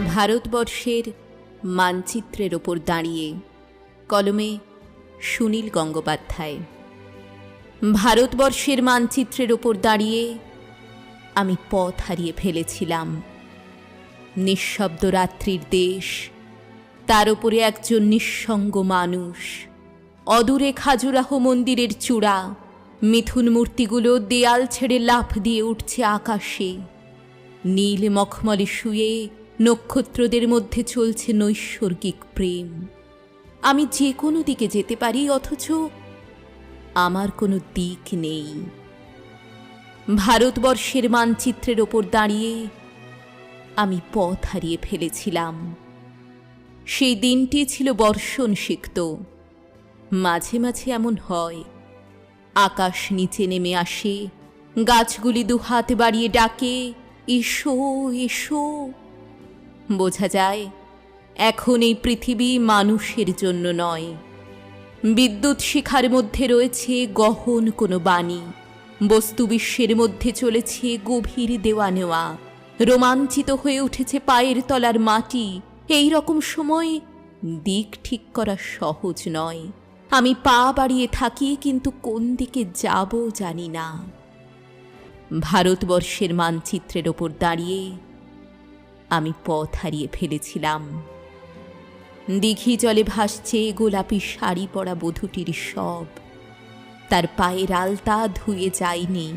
ভারতবর্ষের মানচিত্রের ওপর দাঁড়িয়ে কলমে সুনীল গঙ্গোপাধ্যায়। ভারতবর্ষের মানচিত্রের ওপর দাঁড়িয়ে আমি পথ হারিয়ে ফেলেছিলাম। নিঃশব্দ রাত্রির দেশ, তার উপরে একজন নিঃসঙ্গ মানুষ, অদূরে খাজুরাহ মন্দিরের চূড়া, মিথুন মূর্তিগুলো দেয়াল ছেড়ে লাফ দিয়ে উঠছে আকাশে। নীল মখমলে শুয়ে নক্ষত্রদের মধ্যে চলছে নৈসর্গিক প্রেম। আমি যে কোনো দিকে যেতে পারি, অথচ আমার কোনো দিক নেই। ভারতবর্ষের মানচিত্রের ওপর দাঁড়িয়ে আমি পথ হারিয়ে ফেলেছিলাম। সেই দিনটি ছিল বর্ষণ সিক্ত মাঝে মাঝে এমন হয়, আকাশ নিচে নেমে আসে, গাছগুলি দুহাত বাড়িয়ে ডাকে, এসো এসো। বোঝা যায়, এখন এই পৃথিবী মানুষের জন্য নয়। বিদ্যুৎ শিখার মধ্যে রয়েছে গহন কোনো বাণী, বস্তু বিশ্বের মধ্যে চলেছে গভীর দেওয়া নেওয়া, রোমাঞ্চিত হয়ে উঠেছে পায়ের তলার মাটি, এই রকম সময় দিক ঠিক করা সহজ নয়। আমি পা বাড়িয়ে থাকি, কিন্তু কোন দিকে যাব জানি না। ভারতবর্ষের মানচিত্রের ওপর দাঁড়িয়ে আমি পথ হারিয়ে ফেলেছিলাম। দিঘি জলে ভাসছে গোলাপি শাড়ি পরা বধূটির সব। তার পায়ের আলতা ধুয়ে যায়নি।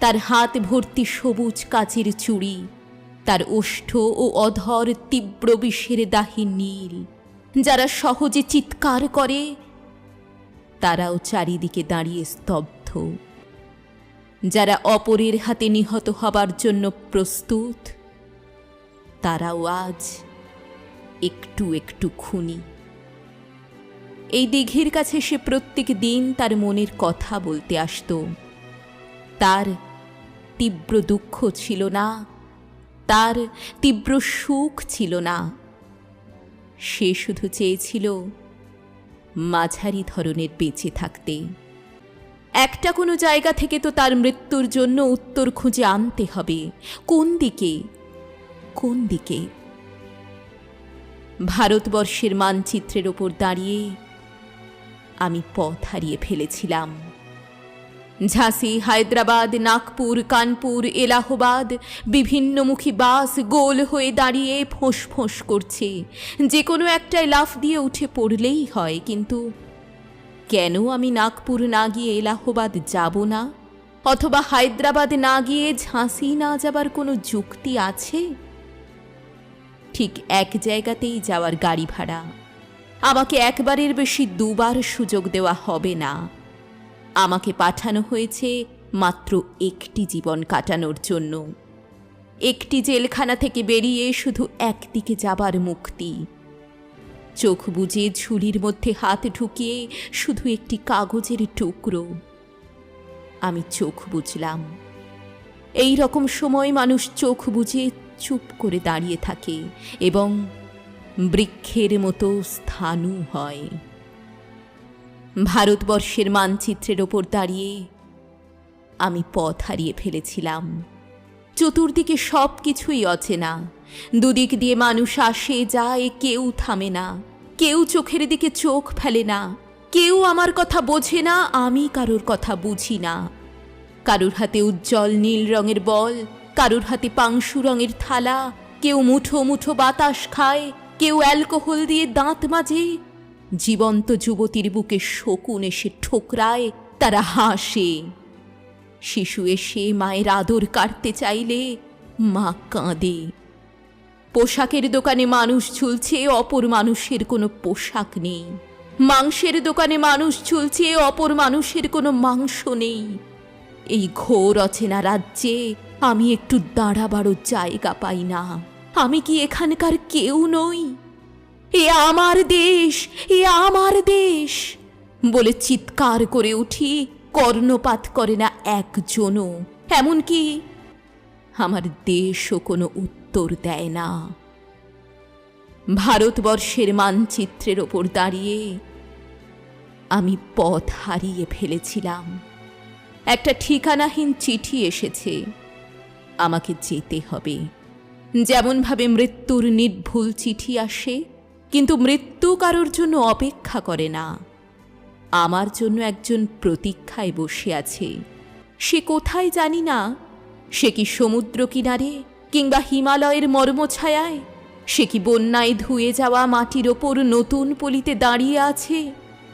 তার হাত ভর্তি সবুজ কাচের চুড়ি। তার ওষ্ঠ ও অধর তীব্র বিষের দাহি নীল। যারা সহজে চিৎকার করে, তারাও চারিদিকে দাঁড়িয়ে স্তব্ধ। যারা অপরের হাতে নিহত হবার জন্য প্রস্তুত তারাও আজ একটু একটু খুনি। এই দিঘির কাছে সে প্রত্যেক দিন তার মনের কথা বলতে আসতো। তার তীব্র দুঃখ ছিল না, তার তীব্র সুখ ছিল না। সে শুধু চেয়েছিল মাঝারি ধরনের বেঁচে থাকতে। একটা কোনো জায়গা থেকে তো তার মৃত্যুর জন্য উত্তর খুঁজে আনতে হবে। কোন দিকে? কোন দিকে? ভারতবর্ষের মানচিত্রের ওপর দাঁড়িয়ে আমি পথ হারিয়ে ফেলেছিলাম। ঝাঁসি, হায়দ্রাবাদ, নাগপুর, কানপুর, এলাহাবাদ বিভিন্নমুখী বাস গোল হয়ে দাঁড়িয়ে ফোঁস ফোঁস করছে। যে কোনো একটায় লাফ দিয়ে উঠে পড়লেই হয়, কিন্তু কেন আমি নাগপুর না গিয়ে এলাহাবাদ যাব না? অথবা হায়দ্রাবাদ না গিয়ে ঝাঁসি না যাবার কোনো যুক্তি আছে? ঠিক এক জায়গাতেই যাওয়ার গাড়ি ভাড়া। আমাকে একবারের বেশি দুবার সুযোগ দেওয়া হবে না। আমাকে পাঠানো হয়েছে মাত্র একটি জীবন কাটানোর জন্য। একটি জেলখানা থেকে বেরিয়ে শুধু একদিকে যাবার মুক্তি। চোখ বুজে ঝুলির মধ্যে হাত ঢুকিয়ে শুধু একটি কাগজের টুকরো। আমি চোখ বুঝলাম এই রকম সময় মানুষ চোখ বুঝে চুপ করে দাঁড়িয়ে থাকে এবং বৃক্ষের মতো স্থানু হয়। ভারতবর্ষের মানচিত্রের ওপর দাঁড়িয়ে আমি পথ হারিয়ে ফেলেছিলাম। চতুর্দিকে সব কিছুই অচেনা। দুদিক দিয়ে মানুষ আসে, যায়, কেউ থামে না। কেউ চোখের দিকে চোখ ফেলে না। কেউ আমার কথা বোঝে না, আমি কারোর কথা বুঝি না। কারোর হাতে উজ্জ্বল নীল রঙের বল কারোর হাতে পাংশু রঙের থালা, কেউ মুঠো মুঠো বাতাস খায়, কেউ অ্যালকোহল দিয়ে দাঁত মাজে। জীবন্ত যুবতীর বুকে শকুন এসে ঠোকরায়, তারা হাসে। শিশু এসে মায়ের আদর কাটতে চাইলে মা কাঁদে। পোশাকের দোকানে মানুষ ঝুলছে, অপর মানুষের কোনো পোশাক নেই। মাংসের দোকানে মানুষ ঝুলছে, অপর মানুষের কোনো মাংস নেই। এই ঘোর অচেনা রাজ্যে আমি একটু দাঁড়াবারও জায়গা পাই না। আমি কি এখানকার কেউ নই? এ আমার দেশ, এ আমার দেশ! বলে চিৎকার করে উঠি, কর্ণপাত করে না একজনও। এমনকি আমার দেশও কোনো উত্তর দেয় না। ভারতবর্ষের মানচিত্রের ওপর দাঁড়িয়ে আমি পথ হারিয়ে ফেলেছিলাম। একটা ঠিকানাহীন চিঠি এসেছে। আমাকে যেতে হবে। যেমনভাবে মৃত্যুর নির্ভুল চিঠি আসে, কিন্তু মৃত্যু কারোর জন্য অপেক্ষা করে না। আমার জন্য একজন প্রতীক্ষায় বসে আছে। সে কোথায় জানি না। সে কি সমুদ্র কিনারে কিংবা হিমালয়ের মর্মছায়ায়? সে কি বন্যায় ধুয়ে যাওয়া মাটির ওপর নতুন পলিতে দাঁড়িয়ে আছে?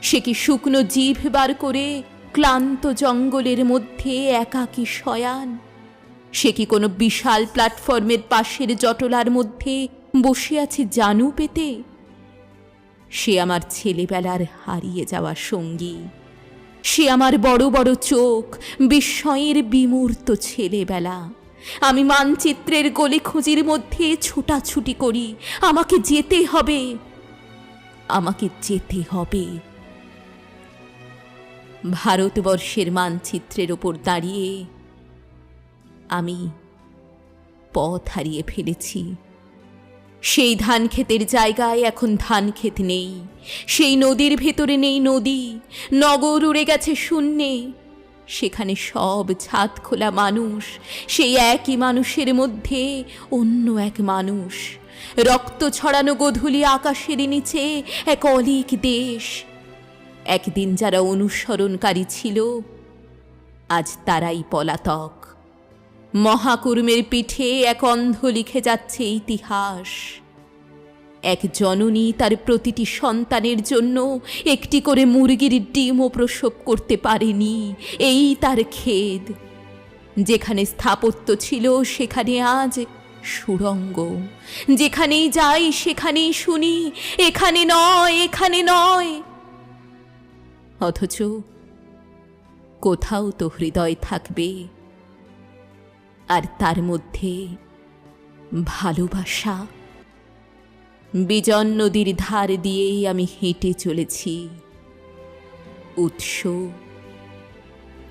সে কি শুকনো জিভ বার করে ক্লান্ত জঙ্গলের মধ্যে একাকী শয়ান? সে কি কোনো বিশাল প্ল্যাটফর্মের পাশের জটলার মধ্যে বসে আছে জানু পেতে? সে আমার ছেলেবেলার হারিয়ে যাওয়া সঙ্গী। সে আমার বড় বড় চোখ, বিস্ময়ের বিমূর্ত ছেলেবেলা। আমি মানচিত্রের গলি খুঁজির মধ্যে ছুটাছুটি করি, আমাকে যেতে হবে। আমাকে যেতে হবে। ভারতবর্ষের মানচিত্রের ওপর দাঁড়িয়ে আমি পথ হারিয়ে ফেলেছি। সেই ধান ক্ষেতের জায়গায় এখন ধান ক্ষেত নেই। সেই নদীর ভেতরে নেই নদী। নগর উড়ে গেছে শূন্যে। সেখানে সব ছাদ খোলা মানুষ। সেই একই মানুষের মধ্যে অন্য এক মানুষ। রক্ত ছড়ানো গধূলি আকাশের নিচে এক অলিক দেশ। একদিন যারা অনুসরণকারী ছিল, আজ তারাই পলাতক। মহাকুর্মের পিঠে এক অন্ধ লিখে যাচ্ছে ইতিহাস। এক জননী তার প্রতিটি সন্তানের জন্য একটি করে মুরগির ডিমও প্রসব করতে পারেনি। এই তার খেদ যেখানে স্থাপত্য ছিল, সেখানে আজ সুরঙ্গ। যেখানেই যাই, সেখানেই শুনি, এখানে নয় এখানে নয়। অথচ কোথাও তো হৃদয় থাকবে। আর তার মধ্যে ভালোবাসা। বিজন নদীর ধার দিয়েই আমি হেঁটে চলেছি। উৎস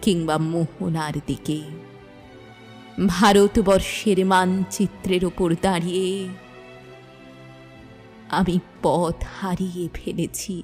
কিংবা মোহনার দিকে। ভারতবর্ষের মানচিত্রের ওপর দাঁড়িয়ে আমি পথ হারিয়ে ফেলেছি।